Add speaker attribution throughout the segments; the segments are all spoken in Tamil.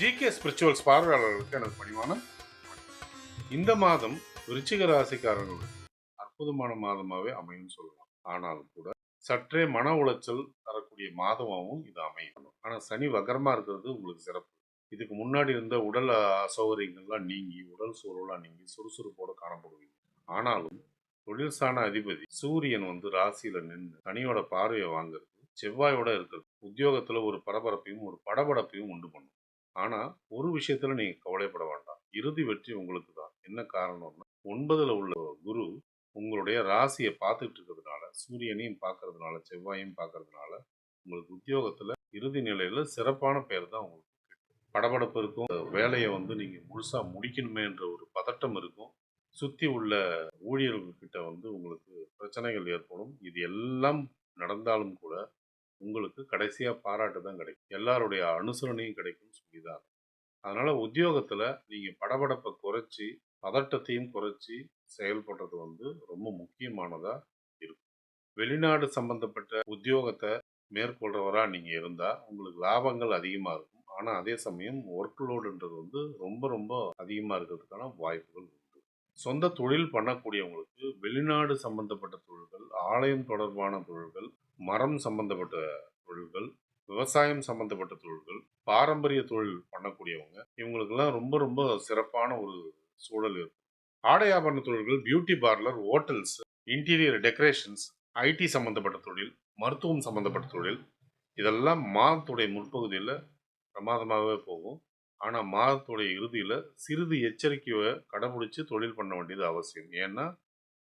Speaker 1: ஜிகே ஸ்பிரிச்சுவல்ஸ் பார்வையாளர்களுக்கு எனக்கு பணிவான இந்த மாதம் விருச்சிக ராசிக்காரர்களுக்கு அற்புதமான மாதமாகவே அமையும் சொல்லலாம். ஆனாலும் கூட சற்றே மன உளைச்சல் தரக்கூடிய மாதமாகவும் இது அமையும். ஆனால் சனி வகரமாக இருக்கிறது உங்களுக்கு சிறப்பு. இதுக்கு முன்னாடி இருந்த உடல் அசௌகரியங்கள்லாம் நீங்கி உடல் சூழலாம் நீங்கி சுறுசுறுப்போடு காணப்படுவீங்க. ஆனாலும் தொழில் சாண அதிபதி சூரியன் வந்து ராசியில நின்று சனியோட பார்வையை வாங்குறது செவ்வாயோட இருக்கிறது. உத்தியோகத்துல ஒரு பரபரப்பையும் ஒரு படபடப்பையும் உண்டு பண்ணும். ஆனால் ஒரு விஷயத்தில் நீங்கள் கவலைப்பட வேண்டாம். இறுதி வெற்றி உங்களுக்கு தான். என்ன காரணம்னா ஒன்பதில் உள்ள குரு உங்களுடைய ராசியை பார்த்துட்டு இருக்கிறதுனால சூரியனையும் பார்க்கறதுனால செவ்வாயையும் பார்க்கறதுனால உங்களுக்கு உத்தியோகத்தில் இறுதி நிலையில் சிறப்பான பெயர் தான் உங்களுக்கு படபடப்பு இருக்கும். வேலையை வந்து நீங்கள் முழுசாக முடிக்கணுமேன்ற ஒரு பதட்டம் இருக்கும். சுற்றி உள்ள ஊழியர்கள்கிட்ட வந்து உங்களுக்கு பிரச்சனைகள் ஏற்படும். இது எல்லாம் நடந்தாலும் கூட உங்களுக்கு கடைசியாக பாராட்டு தான் கிடைக்கும். எல்லாருடைய அனுசரணையும் கிடைக்கும் சொல்லிதான். அதனால் உத்தியோகத்தில் நீங்கள் படபடப்பை குறைச்சி பதட்டத்தையும் குறைச்சி செயல்படுறது வந்து ரொம்ப முக்கியமானதாக இருக்கும். வெளிநாடு சம்பந்தப்பட்ட உத்தியோகத்தை மேற்கொள்கிறவராக நீங்கள் இருந்தால் உங்களுக்கு லாபங்கள் அதிகமாக இருக்கும். ஆனால் அதே சமயம் ஒர்க் லோடுன்றது வந்து ரொம்ப ரொம்ப அதிகமாக இருக்கிறதுக்கான வாய்ப்புகள் உண்டு. சொந்த தொழில் பண்ணக்கூடியவங்களுக்கு வெளிநாடு சம்பந்தப்பட்ட தொழில்கள் ஆலயம் தொடர்பான தொழில்கள் மரம் சம்பந்தப்பட்ட தொழில்கள் விவசாயம் சம்பந்தப்பட்ட தொழில்கள் பாரம்பரிய தொழில் பண்ணக்கூடியவங்க இவங்களுக்கெல்லாம் ரொம்ப ரொம்ப சிறப்பான ஒரு சூழல் இருக்கும் ஆடை ஆபரண தொழில்கள் beauty parlour hotels interior decorations IT சம்பந்தப்பட்ட தொழில் மருத்துவம் சம்பந்தப்பட்ட தொழில் இதெல்லாம் மாதத்துடைய முற்பகுதியில் பிரமாதமாகவே போகும். ஆனால் மாதத்துடைய இறுதியில் சிறிது எச்சரிக்கையை கடைபிடிச்சு தொழில் பண்ண வேண்டியது அவசியம். ஏன்னா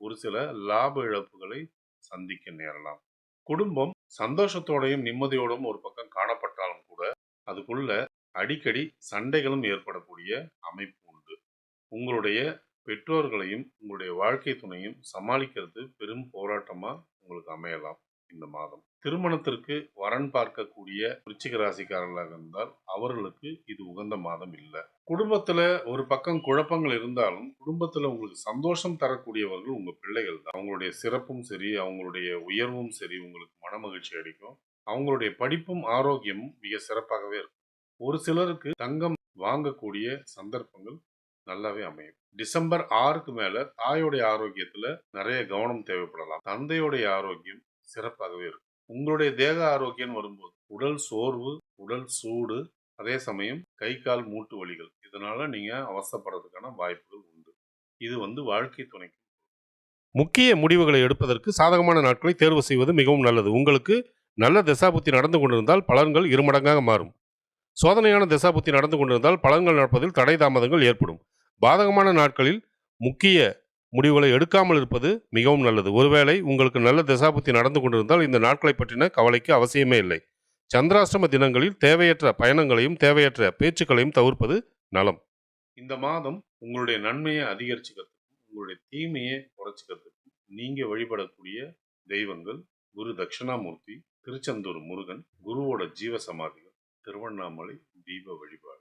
Speaker 1: ஒரு சில லாப இழப்புகளை சந்திக்க நேரலாம். குடும்பம் சந்தோஷத்தோடையும் நிம்மதியோடும் ஒரு பக்கம் காணப்பட்டாலும் கூட அதுக்குள்ள அடிக்கடி சண்டைகளும் ஏற்படக்கூடிய அமைப்பு உண்டு. உங்களுடைய பெற்றோர்களையும் உங்களுடைய வாழ்க்கை துணையும் சமாளிக்கிறது பெரும் போராட்டமாக உங்களுக்கு அமையலாம் இந்த மாதம். திருமணத்திற்கு வரன் பார்க்கக்கூடிய விருச்சிக ராசிக்காரர்களாக இருந்தால் அவர்களுக்கு இது உகந்த மாதம் இல்லை. குடும்பத்துல ஒரு பக்கம் குழப்பங்கள் இருந்தாலும் குடும்பத்துல உங்களுக்கு சந்தோஷம் தரக்கூடியவர்கள் உங்க பிள்ளைகள் தான். அவங்களுடைய சிறப்பும் சரி அவங்களுடைய உயர்வும் சரி உங்களுக்கு மன மகிழ்ச்சி அளிக்கும். அவங்களுடைய படிப்பும் ஆரோக்கியமும் மிக சிறப்பாகவே இருக்கும். ஒரு சிலருக்கு தங்கம் வாங்கக்கூடிய சந்தர்ப்பங்கள் நல்லாவே அமையும். டிசம்பர் ஆறுக்கு மேல தாயோடைய ஆரோக்கியத்துல நிறைய கவனம் தேவைப்படலாம். தந்தையோடைய ஆரோக்கியம் சிறப்பாகவே இருக்கும். உங்களுடைய தேக ஆரோக்கியம் வரும்போது உடல் சோர்வு உடல் சூடு அதே சமயம் கை கால் மூட்டு வலிகள் இதனால நீங்க அவசப்படுறதுக்கான வாய்ப்புகள் உண்டு. இது வந்து வாழ்க்கை துணைக்கு
Speaker 2: முக்கிய முடிவுகளை எடுப்பதற்கு சாதகமான நாட்களை தேர்வு செய்வது மிகவும் நல்லது. உங்களுக்கு நல்ல திசாபுத்தி நடந்து கொண்டிருந்தால் பலன்கள் இருமடங்காக மாறும். சோதனையான திசாபுத்தி நடந்து கொண்டிருந்தால் பலன்கள் நடப்பதில் தடை தாமதங்கள் ஏற்படும். பாதகமான நாட்களில் முக்கிய முடிவுகளை எடுக்காமல் இருப்பது மிகவும் நல்லது. ஒருவேளை உங்களுக்கு நல்ல தசாபுத்தி நடந்து கொண்டிருந்தால் இந்த நாட்களை பற்றின கவலைக்கு அவசியமே இல்லை. சந்திராஷ்டம தினங்களில் தேவையற்ற பயணங்களையும் தேவையற்ற பேச்சுக்களையும் தவிர்ப்பது நலம்.
Speaker 1: இந்த மாதம் உங்களுடைய நன்மையை அதிகரிச்சுக்கிறதுக்கும் உங்களுடைய தீமையை குறைச்சிக்கிறதுக்கும் நீங்கள் வழிபடக்கூடிய தெய்வங்கள் குரு தட்சிணாமூர்த்தி திருச்செந்தூர் முருகன் குருவோட ஜீவ சமாதிகள் திருவண்ணாமலை தீப வழிபாடு.